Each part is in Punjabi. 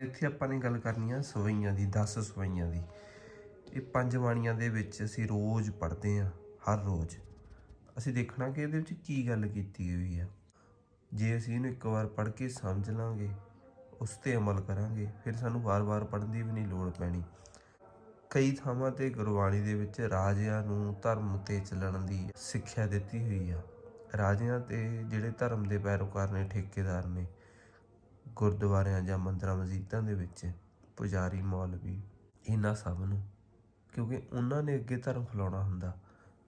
ਇੱਥੇ ਆਪਾਂ ਨੇ ਗੱਲ ਕਰਨੀ ਆ ਸਵਈਆਂ ਦੀ 10 ਸਵਈਆਂ ਦੀ। ਇਹ ਪੰਜ ਬਾਣੀਆਂ ਦੇ ਵਿੱਚ ਅਸੀਂ ਰੋਜ਼ ਪੜ੍ਹਦੇ ਆ ਹਰ ਰੋਜ਼। ਅਸੀਂ ਦੇਖਣਾ ਕਿ ਇਹਦੇ ਵਿੱਚ ਕੀ ਗੱਲ ਕੀਤੀ ਹੋਈ ਆ। ਜੇ ਅਸੀਂ ਇਹਨੂੰ ਇੱਕ ਵਾਰ ਪੜ੍ਹ ਕੇ ਸਮਝ ਲਾਂਗੇ, ਉਸ ਤੇ ਅਮਲ ਕਰਾਂਗੇ, ਫਿਰ ਸਾਨੂੰ ਵਾਰ-ਵਾਰ ਪੜ੍ਹਨ ਦੀ ਵੀ ਨਹੀਂ ਲੋੜ ਪੈਣੀ। ਕਈ ਥਾਵਾਂ ਤੇ ਗੁਰਬਾਣੀ ਦੇ ਵਿੱਚ ਰਾਜਿਆਂ ਨੂੰ ਧਰਮ ਤੇ ਚੱਲਣ ਦੀ ਸਿੱਖਿਆ ਦਿੱਤੀ ਹੋਈ ਆ। ਰਾਜਿਆਂ ਤੇ ਜਿਹੜੇ ਧਰਮ ਦੇ ਪੈਰੋਕਾਰ ਨੇ, ਠੇਕੇਦਾਰ ਨੇ ਗੁਰਦੁਆਰਿਆਂ ਜਾਂ ਮੰਦਰਾਂ, ਮਸਜਿਦਾਂ ਦੇ ਵਿੱਚ ਪੁਜਾਰੀ ਮੌਲਵੀ ਇਹਨਾਂ ਸਭ ਨੂੰ, ਕਿਉਂਕਿ ਉਹਨਾਂ ਨੇ ਅੱਗੇ ਧਰਮ ਫੈਲਾਉਣਾ ਹੁੰਦਾ।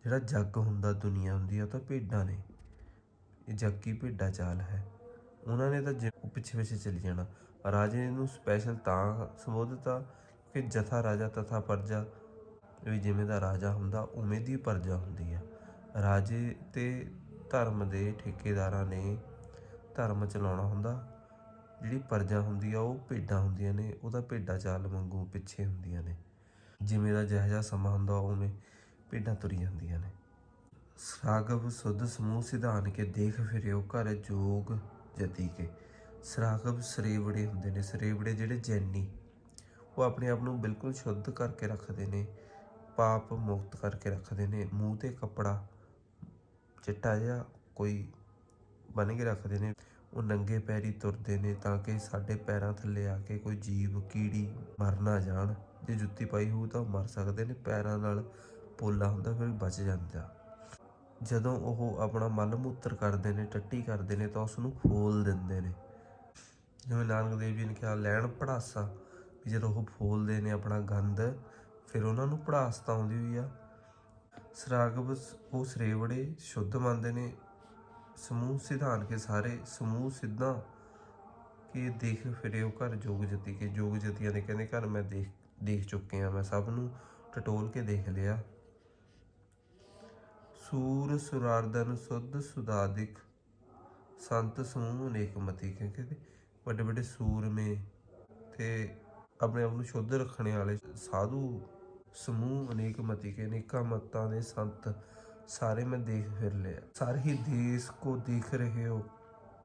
ਜਿਹੜਾ ਜੱਗ ਹੁੰਦਾ, ਦੁਨੀਆ ਹੁੰਦੀ ਆ, ਉਹ ਤਾਂ ਭੇਡਾਂ ਨੇ। ਇਹ ਜੱਗ ਕੀ ਭੇਡਾਂ ਚਾਲ ਹੈ। ਉਹਨਾਂ ਨੇ ਤਾਂ ਜਿ- ਪਿੱਛੇ ਪਿੱਛੇ ਚੱਲੀ ਜਾਣਾ। ਰਾਜੇ ਨੂੰ ਸਪੈਸ਼ਲ ਤਾਂ ਸੰਬੋਧਿਤ ਆ ਕਿ ਜਥਾ ਰਾਜਾ ਤਥਾ ਪਰਜਾ, ਵੀ ਜਿਵੇਂ ਦਾ ਰਾਜਾ ਹੁੰਦਾ, ਉਵੇਂ ਦੀ ਪਰਜਾ ਹੁੰਦੀ ਆ। ਰਾਜੇ ਤੇ ਧਰਮ ਦੇ ਠੇਕੇਦਾਰਾਂ ਨੇ ਧਰਮ ਚਲਾਉਣਾ ਹੁੰਦਾ। ਜਿਹੜੀ ਪਰਜਾ ਹੁੰਦੀ ਆ, ਉਹ ਭੇਡਾਂ ਹੁੰਦੀਆਂ ਨੇ, ਉਹਦਾ ਭੇਡਾਂ ਚਾਲ ਵਾਂਗੂ ਪਿੱਛੇ ਹੁੰਦੀਆਂ ਨੇ। ਜਿਵੇਂ ਦਾ ਜਿਹੋ ਜਿਹਾ ਸਮਾਂ ਹੁੰਦਾ, ਉਵੇਂ ਭੇਡਾਂ ਤੁਰੀ ਜਾਂਦੀਆਂ ਨੇ। ਸਰਾਗਵ ਸੁਧ ਸਮੂਹ ਸਿਧਾਨ ਕੇ, ਦੇਖ ਫਿਰਿਓ ਘਰ ਜੋਗ ਜਤੀ ਕੇ। ਸਰਾਗਵ ਸਰੇਵੜੇ ਹੁੰਦੇ ਨੇ, ਸਰੇਵੜੇ ਜਿਹੜੇ ਜੈਨੀ, ਉਹ ਆਪਣੇ ਆਪ ਨੂੰ ਬਿਲਕੁਲ ਸ਼ੁੱਧ ਕਰਕੇ ਰੱਖਦੇ ਨੇ, ਪਾਪ ਮੁਕਤ ਕਰਕੇ ਰੱਖਦੇ ਨੇ, ਮੂੰਹ ਤੇ ਕੱਪੜਾ ਚਿੱਟਾ ਜਿਹਾ ਕੋਈ ਬੰਨ ਕੇ ਰੱਖਦੇ ਨੇ। ਉਹ ਨੰਗੇ ਪੈਰੀ ਤੁਰਦੇ ਨੇ ਤਾਂ ਕਿ ਸਾਡੇ ਪੈਰਾਂ ਥੱਲੇ ਆ ਕੇ ਕੋਈ ਜੀਵ, ਕੀੜੀ ਮਰ ਨਾ ਜਾਣ। ਜੇ ਜੁੱਤੀ ਪਾਈ ਹੋਊ ਤਾਂ ਉਹ ਮਰ ਸਕਦੇ ਨੇ, ਪੈਰਾਂ ਨਾਲ ਪੋਲਾ ਹੁੰਦਾ ਫਿਰ ਬਚ ਜਾਂਦਾ। ਜਦੋਂ ਉਹ ਆਪਣਾ ਮਲ ਮੂਤਰ ਕਰਦੇ ਨੇ, ਟੱਟੀ ਕਰਦੇ ਨੇ ਤਾਂ ਉਸ ਨੂੰ ਫੋਲ ਦਿੰਦੇ ਨੇ। ਜਿਵੇਂ ਨਾਨਕ ਦੇਵ ਜੀ ਨੇ ਕਿਹਾ, ਲੈਣ ਪੜਾਸਾ। ਵੀ ਜਦੋਂ ਉਹ ਫੋਲਦੇ ਨੇ ਆਪਣਾ ਗੰਦ ਫਿਰ ਉਹਨਾਂ ਨੂੰ ਪੜਾਸ ਤਾਂ ਆਉਂਦੀ ਹੋਈ ਆ। ਸਰਾਗਵ ਸ- ਉਹ ਸਰੇਵੜੇ ਸ਼ੁੱਧ ਮੰਨਦੇ ਨੇ। ਸਮੂਹ ਸਿਧਾਨ ਕੇ ਸਾਰੇ ਸਮੂਹ ਸਿੱਧਾਂ ਕਿ ਦੇਖ ਫਿਰਿਓ ਘਰ ਜੋਗ ਜਤੀ ਕੇ। ਜੋਗ ਜਤੀਆਂ ਦੇ ਕਹਿੰਦੇ ਘਰ ਮੈਂ ਦੇਖ ਦੇਖ ਚੁੱਕੇ ਆ ਮੈਂ ਸਭ ਨੂੰ ਟਟੋਲ ਕੇ ਦੇਖ ਲਿਆ। ਸੂਰ ਸੁਰਾਰਦਨ ਸੁਧ ਸੁਦਾਦਿਕ ਸੰਤ ਸਮੂਹ ਅਨੇਕ ਮਤੀ ਕਹਿੰਦੇ ਵੱਡੇ ਵੱਡੇ ਸੂਰਮੇ ਤੇ ਆਪਣੇ ਆਪ ਨੂੰ ਸ਼ੁੱਧ ਰੱਖਣ ਵਾਲੇ ਸਾਧੂ ਸਮੂਹ ਅਨੇਕ ਮਤੀ ਕੇ, ਅਨੇਕਾਂ ਮਤਾਂ ਦੇ ਸੰਤ ਸਾਰੇ ਮੈਂ ਦੇਖ ਫਿਰ ਲਿਆ। ਸਾਰੇ ਹੀ ਦੇਸ਼ ਕੋ ਦੇਖ ਰਹੇ ਹੋ।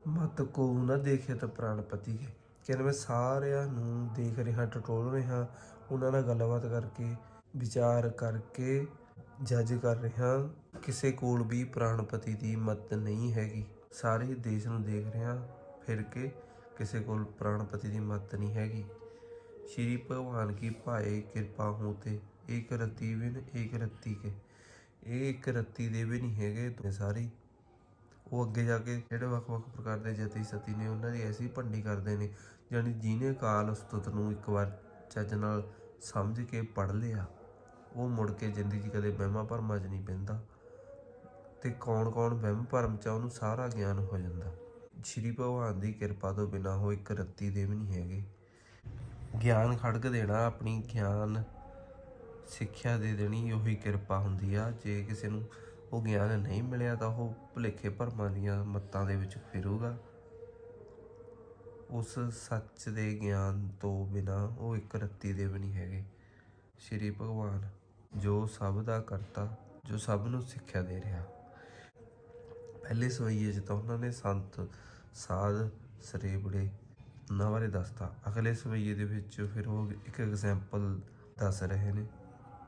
ਮਤ ਕੋ ਨਾ ਦੇਖੇ ਤਾਂ ਪ੍ਰਾਣਪਤੀ ਕੇ ਕਹਿੰਦੇ ਮੈਂ ਸਾਰਿਆਂ ਨੂੰ ਦੇਖ ਰਿਹਾ, ਟਟੋਲ ਰਿਹਾ, ਉਹਨਾਂ ਨਾਲ ਗੱਲਬਾਤ ਕਰਕੇ, ਵਿਚਾਰ ਕਰਕੇ, ਜੱਜ ਕਰ ਰਿਹਾ। ਕਿਸੇ ਕੋਲ ਵੀ ਪ੍ਰਾਣਪਤੀ ਦੀ ਮਤ ਨਹੀਂ ਹੈਗੀ। ਸਾਰੇ ਦੇਸ਼ ਨੂੰ ਦੇਖ ਰਿਹਾ, ਫਿਰ ਕੇ ਕਿਸੇ ਕੋਲ ਪ੍ਰਾਣਪਤੀ ਦੀ ਮਤ ਨਹੀਂ ਹੈਗੀ। ਸ਼੍ਰੀ ਭਗਵਾਨ ਕੀ ਭਾਏ ਕਿਰਪਾ ਹੋ ਤੇ, ਏਕ ਰਤੀ ਵਿਨ ਏਕ ਰਤੀ ਕੇ। ਇਹ ਇੱਕ ਰੱਤੀ ਦੇ ਵੀ ਨਹੀਂ ਹੈਗੇ ਤੇ ਸਾਰੀ। ਉਹ ਅੱਗੇ ਜਾ ਕੇ ਜਿਹੜੇ ਵੱਖ-ਵੱਖ ਪ੍ਰਕਾਰ ਦੇ ਜਤੀ ਸਤੀ ਨੇ ਉਹਨਾਂ ਦੀ ਐਸੀ ਭੰਡੀ ਕਰਦੇ ਨੇ ਜਾਨੀ ਜਿਹਨੇ ਕਾਲ ਉਸਤਤ ਨੂੰ ਇੱਕ ਵਾਰ ਚੱਜ ਨਾਲ ਸਮਝ ਕੇ ਪੜ ਲਿਆ ਉਹ ਮੁੜ ਕੇ ਜ਼ਿੰਦਗੀ 'ਚ ਕਦੇ ਵਹਿਮਾਂ ਭਰਮਾਂ 'ਚ ਨਹੀਂ ਪੈਂਦਾ। ਤੇ ਕੌਣ-ਕੌਣ ਵਹਿਮ ਭਰਮ 'ਚ ਆ, ਉਹਨੂੰ ਸਾਰਾ ਗਿਆਨ ਹੋ ਜਾਂਦਾ। ਸ਼੍ਰੀ ਭਗਵਾਨ ਦੀ ਕਿਰਪਾ ਤੋਂ ਬਿਨਾ ਉਹ ਇੱਕ ਰੱਤੀ ਦੇ ਵੀ ਨਹੀਂ ਹੈਗੇ। ਗਿਆਨ ਖੜਕ ਦੇਣਾ ਆਪਣੀ ਗਿਆਨ ਸਿੱਖਿਆ ਦੇ ਦੇਣੀ ਉਹੀ ਕਿਰਪਾ ਹੁੰਦੀ ਆ। ਜੇ ਕਿਸੇ ਨੂੰ ਉਹ ਗਿਆਨ ਨਹੀਂ ਮਿਲਿਆ ਤਾਂ ਉਹ ਭੁਲੇਖੇ ਭਰਮਾਂ ਦੀਆਂ ਮੱਤਾਂ ਦੇ ਵਿੱਚ ਫਿਰੂਗਾ। ਉਸ ਸੱਚ ਦੇ ਗਿਆਨ ਤੋਂ ਬਿਨਾ ਉਹ ਇੱਕ ਰੱਤੀ ਦੇ ਵੀ ਨਹੀਂ ਹੈਗੇ। ਸ਼੍ਰੀ ਭਗਵਾਨ, ਜੋ ਸਭ ਦਾ ਕਰਤਾ, ਜੋ ਸਭ ਨੂੰ ਸਿੱਖਿਆ ਦੇ ਰਿਹਾ। ਪਹਿਲੇ ਸਵਈਏ 'ਚ ਤਾਂ ਉਹਨਾਂ ਨੇ ਸੰਤ, ਸਾਧ ਸਰੇਬੜੇ ਉਹਨਾਂ ਬਾਰੇ ਦੱਸਤਾ। ਅਗਲੇ ਸਵਈਏ ਦੇ ਵਿੱਚ ਫਿਰ ਉਹ ਇੱਕ ਐਗਜ਼ਾਮਪਲ ਦੱਸ ਰਹੇ ਨੇ।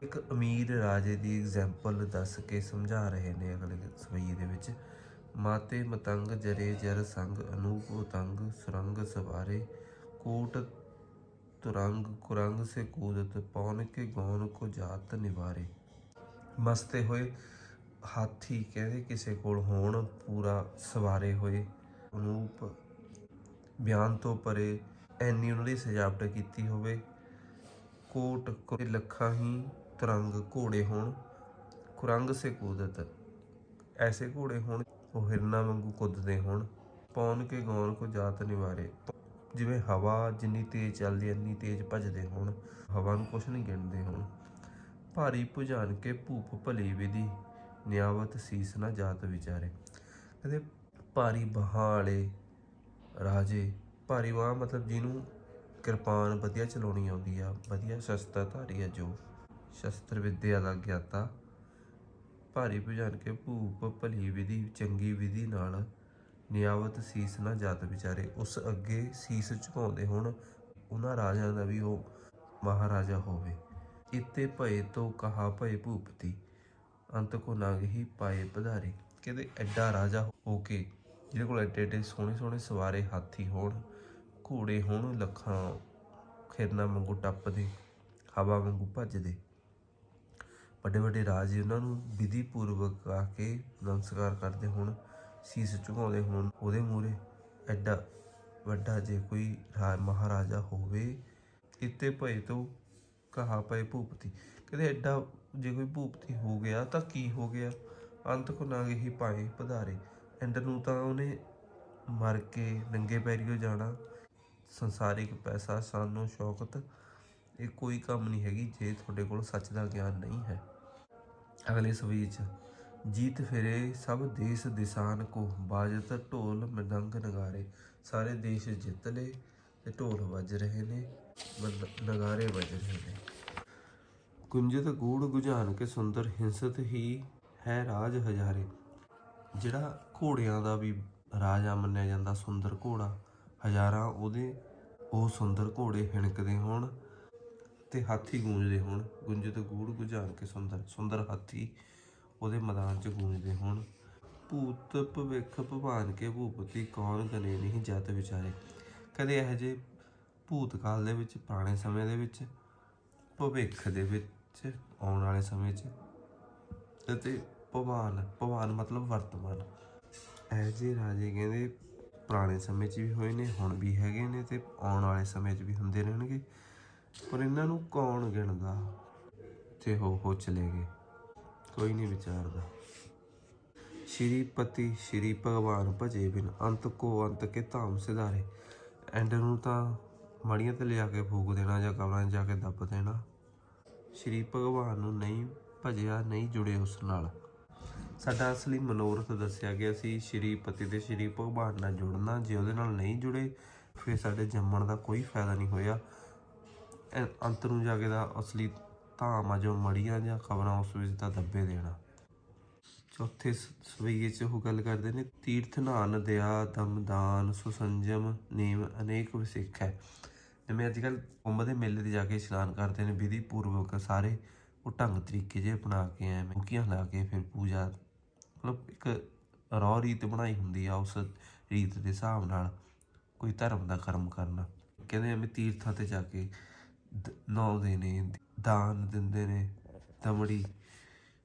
ਇੱਕ ਅਮੀਰ ਰਾਜੇ ਦੀ ਐਗਜ਼ਾਮਪਲ ਦੱਸ ਕੇ ਸਮਝਾ ਰਹੇ ਨੇ ਅਗਲੇ ਸਵਈਏ ਦੇ ਵਿੱਚ। ਮਾਤੇ ਮਤੰਗ ਜਰੇ ਜਰ ਸੰਗ ਅਨੂਪ ਉਤੰਗ ਸੁਰੰਗ ਸਵਾਰੇ ਕੋਟ ਤੁਰੰਗ ਕੁਰੰਗ ਸੇ ਕੂਦਤ ਪੌਨ ਕੇ ਗੌਨ ਕੋ ਜਾਤ ਨਿਵਾਰੇ। ਮਸਤੇ ਹੋਏ ਹਾਥੀ ਕਹਿੰਦੇ ਕਿਸੇ ਕੋਲ ਹੋਣ ਪੂਰਾ ਸਵਾਰੇ ਹੋਏ। ਅਨੂਪ ਬਿਆਨ ਤੋਂ ਪਰੇ ਐਨੀ ਉਹਨਾਂ ਦੀ ਸਜਾਵਟ ਕੀਤੀ ਹੋਵੇ। ਕੋਟ ਕੋਈ ਲੱਖਾਂ ਹੀ ਤਰੰਗ ਘੋੜੇ ਹੋਣ ਕੁਰੰਗ ਸੇ ਕੂਦਤ। ਐਸੇ ਘੋੜੇ ਹੋਣ ਉਹ ਹਿਰਨਾ ਵਾਂਗੂ ਕੁੱਦਦੇ ਹੋਣ। ਪੌਣ ਕੇ ਗੌਣ ਕੋ ਜਾਤ ਨਿਵਾਰੇ। ਜਿਵੇਂ ਹਵਾ ਜਿੰਨੀ ਤੇਜ਼ ਚੱਲਦੀ ਹੈ, ਇੰਨੀ ਤੇਜ਼ ਭੱਜਦੇ ਹੋਣ। ਹਵਾ ਨੂੰ ਕੁਛ ਨਹੀਂ ਗਿਣਦੇ ਹੋਣ। ਭਾਰੀ ਭੁਜਾਨ ਕੇ ਭੂਪ ਭਲੀ ਵਿਧੀ ਨਿਆਵਤ ਸੀਸ ਨਾ ਜਾਤ ਵਿਚਾਰੇ। ਕਹਿੰਦੇ ਭਾਰੀ ਬਾਹਾਂ ਵਾਲੇ ਰਾਜੇ ਭਾਰੀ ਬਾਹ ਮਤਲਬ ਜਿਹਨੂੰ ਕਿਰਪਾਨ ਵਧੀਆ ਚਲਾਉਣੀ ਆਉਂਦੀ ਆ ਵਧੀਆ ਸ਼ਸਤਰਧਾਰੀ ਆ ਜੋ। ਸ਼ਸਤਰ ਵਿਦਿਆ ਦਾ ਗਿਆਤਾ। ਭਾਰੀ ਭੁਜਾਨ ਕੇ ਭੂਪ ਭਲੀ ਵਿਧੀ, ਚੰਗੀ ਵਿਧੀ ਨਾਲ ਨਿਆਵਤ ਸੀਸ ਨਾ ਜਾਤ ਵਿਚਾਰੇ। ਉਸ ਅੱਗੇ ਸੀਸ ਝੁਕਾਉਂਦੇ ਹੁਣ ਉਹਨਾਂ ਰਾਜਿਆਂ ਦਾ ਵੀ ਉਹ ਮਹਾਰਾਜਾ ਹੋਵੇ। ਇਤੇ ਭਏ ਤੋਂ ਕਹਾ ਭਏ ਭੂਪਤੀ, ਅੰਤ ਕੋ ਨਗ ਹੀ ਪਾਏ ਪਧਾਰੇ। ਕਹਿੰਦੇ ਐਡਾ ਰਾਜਾ ਹੋ ਕੇ ਜਿਹਦੇ ਕੋਲ ਐਡੇ ਐਡੇ ਸੋਹਣੇ ਸੋਹਣੇ ਸਵਾਰੇ ਹਾਥੀ ਹੋਣ, ਘੋੜੇ ਹੋਣ, ਲੱਖਾਂ ਖਿਰਨਾ ਵਾਂਗੂ ਟੱਪਦੇ, ਹਵਾ ਵਾਂਗੂ ਭੱਜਦੇ। ਵੱਡੇ ਵੱਡੇ ਰਾਜੇ ਉਹਨਾਂ ਨੂੰ ਵਿਧੀ ਪੂਰਵਕ ਆ ਕੇ ਨਮਸਕਾਰ ਕਰਦੇ ਹੋਣ, ਸੀਸ ਝੁਕਾਉਂਦੇ ਹੋਣ ਉਹਦੇ ਮੂਰੇ ਐਡਾ ਵੱਡਾ ਜੇ ਕੋਈ ਰਾ- ਮਹਾਰਾਜਾ ਹੋਵੇ ਇੱਤੇ ਭਏ ਤੋਂ ਕਹਾ ਪਏ ਭੂਪਤੀ। ਕਹਿੰਦੇ ਐਡਾ ਜੇ ਕੋਈ ਭੂਪਤੀ ਹੋ ਗਿਆ ਤਾਂ ਕੀ ਹੋ ਗਿਆ? ਅੰਤ ਕੋ ਨਾ ਹੀ ਪਾਏ ਪਧਾਰੇ। ਐਂਡ ਨੂੰ ਤਾਂ ਉਹਨੇ ਮਰ ਕੇ ਨੰਗੇ ਪੈਰੀਓ ਜਾਣਾ। ਸੰਸਾਰਿਕ ਪੈਸਾ, ਸਾਨੂੰ ਸ਼ੌਕਤ ਇਹ ਕੋਈ ਕੰਮ ਨਹੀਂ ਹੈਗੀ ਜੇ ਤੁਹਾਡੇ ਕੋਲ ਸੱਚ ਦਾ ਗਿਆਨ ਨਹੀਂ ਹੈ। ਅਗਲੇ ਸਵੀ ਚ, ਜੀਤ ਫਿਰੇ ਸਭ ਦੇਸ ਦਿਸਾਨ ਕੋ, ਬਾਜਤ ਢੋਲ ਮਦੰਗ ਨਗਾਰੇ। ਸਾਰੇ ਦੇਸ਼ ਜਿੱਤ ਲਏ ਤੇ ਢੋਲ ਵੱਜ ਰਹੇ ਨੇ ਨਗਾਰੇ ਵੱਜ ਰਹੇ ਨੇ। ਗੁੰਜਤ ਗੂੜ ਗੁਝਾਨ ਕੇ ਸੁੰਦਰ ਹਿੰਸਤ ਹੀ ਹੈ ਰਾਜ ਹਜ਼ਾਰੇ। ਜਿਹੜਾ ਘੋੜਿਆਂ ਦਾ ਵੀ ਰਾਜਾ ਮੰਨਿਆ ਜਾਂਦਾ ਸੁੰਦਰ ਘੋੜਾ, ਹਜ਼ਾਰਾਂ ਉਹਦੇ ਉਹ ਸੁੰਦਰ ਘੋੜੇ ਹਿਣਕਦੇ ਹੋਣ। ਤੇ ਹਾਥੀ ਗੂੰਜਦੇ ਹੋਣ ਗੁੰਜਤ ਗੂੜ ਗੁਜਾਨ ਕੇ ਸੁੰਦਰ ਸੁੰਦਰ ਹਾਥੀ ਉਹਦੇ ਮੈਦਾਨ 'ਚ ਗੂੰਜਦੇ ਹੋਣ। ਭੂਤ ਭਵਿੱਖ ਭਵਾਨ ਕੇ ਭੂਪਤੀ ਕੌਣ ਗਨੇ ਨਹੀਂ ਜਤ ਵਿਚਾਰੇ। ਕਦੇ ਇਹ ਜੇ ਭੂਤਕਾਲ ਦੇ ਵਿੱਚ, ਪੁਰਾਣੇ ਸਮੇਂ ਦੇ ਵਿੱਚ, ਭਵਿੱਖ ਦੇ ਵਿੱਚ ਆਉਣ ਵਾਲੇ ਸਮੇਂ 'ਚ ਅਤੇ ਭਵਾਨ ਭਵਾਨ ਮਤਲਬ ਵਰਤਮਾਨ। ਇਹ ਜੇ ਰਾਜੇ ਕਹਿੰਦੇ ਪੁਰਾਣੇ ਸਮੇਂ 'ਚ ਵੀ ਹੋਏ ਨੇ, ਹੁਣ ਵੀ ਹੈਗੇ ਨੇ ਤੇ ਆਉਣ ਵਾਲੇ ਸਮੇਂ 'ਚ ਵੀ ਹੁੰਦੇ ਰਹਿਣਗੇ। ਪਰ ਇਹਨਾਂ ਨੂੰ ਕੌਣ ਗਿਣਦਾ? ਤੇ ਹੋ ਹੋ ਚਲੇ ਗਏ। ਕੋਈ ਨਹੀਂ ਵਿਚਾਰਦਾ। ਸ਼੍ਰੀ ਪਤੀ ਸ਼੍ਰੀ ਭਗਵਾਨ ਭਜੇ ਬਿਨ ਅੰਤ ਕੋ ਅੰਤ ਕੇ ਧਾਮ ਸਿਧਾਰੇ। ਐਂਡ ਨੂੰ ਤਾਂ ਮੜੀਆਂ ਤੇ ਲਿਆ ਕੇ ਫੂਕ ਦੇਣਾ ਜਾਂ ਕਬਰਾਂ 'ਚ ਜਾ ਕੇ ਦੱਬ ਦੇਣਾ। ਸ਼੍ਰੀ ਭਗਵਾਨ ਨੂੰ ਨਹੀਂ ਭਜਿਆ, ਨਹੀਂ ਜੁੜੇ ਉਸ ਨਾਲ। ਸਾਡਾ ਅਸਲੀ ਮਨੋਰਥ ਦੱਸਿਆ ਗਿਆ ਸੀ ਸ਼੍ਰੀ ਪਤੀ ਤੇ ਸ਼੍ਰੀ ਭਗਵਾਨ ਨਾਲ ਜੁੜਨਾ, ਜੇ ਉਹਦੇ ਨਾਲ ਨਹੀਂ ਜੁੜੇ, ਫਿਰ ਸਾਡੇ ਜੰਮਣ ਦਾ ਕੋਈ ਫਾਇਦਾ ਨਹੀਂ ਹੋਇਆ। ਐ- ਅੰਤ ਨੂੰ ਜਾ ਕੇ ਦਾ ਅਸਲੀ ਧਾਮ ਆ, ਜੋ ਮੜੀਆਂ ਜਾਂ ਖਬਰਾਂ ਉਸ ਵਿੱਚ ਤਾਂ ਦੱਬੇ ਦੇਣਾ ਚੌਥੇ ਸ- ਸਵਈਏ 'ਚ ਉਹ ਗੱਲ ਕਰਦੇ ਨੇ, ਤੀਰਥ ਨਾਨ ਦਿਆ ਦਮਦਾਨ ਸੁਸੰਜਮ ਨੇਮ ਅਨੇਕ ਵਿਸਿੱਖ। ਹੈ ਜਿਵੇਂ ਅੱਜ ਕੱਲ ਕੁੰਭ ਦੇ ਮੇਲੇ ਤੇ ਜਾ ਕੇ ਇਸ਼ਨਾਨ ਕਰਦੇ ਨੇ, ਵਿਧੀ ਪੂਰਵਕ ਸਾਰੇ ਉਹ ਢੰਗ ਤਰੀਕੇ ਜੇ ਬਣਾ ਕੇ ਐ ਮੁਕੀਆਂ ਲਾ ਕੇ ਫਿਰ ਪੂਜਾ, ਮਤਲਬ ਇੱਕ ਰੌ ਰੀਤ ਬਣਾਈ ਹੁੰਦੀ ਆ ਉਸ ਰੀਤ ਦੇ ਹਿਸਾਬ ਨਾਲ ਕੋਈ ਧਰਮ ਦਾ ਕਰਮ ਕਰਨਾ। ਕਹਿੰਦੇ ਐਵੇਂ ਤੀਰਥਾਂ ਤੇ ਜਾ ਕੇ ਨਹਾਉਂਦੇ ਨੇ ਦਾਨ ਦਿੰਦੇ ਨੇ। ਦਮੜੀ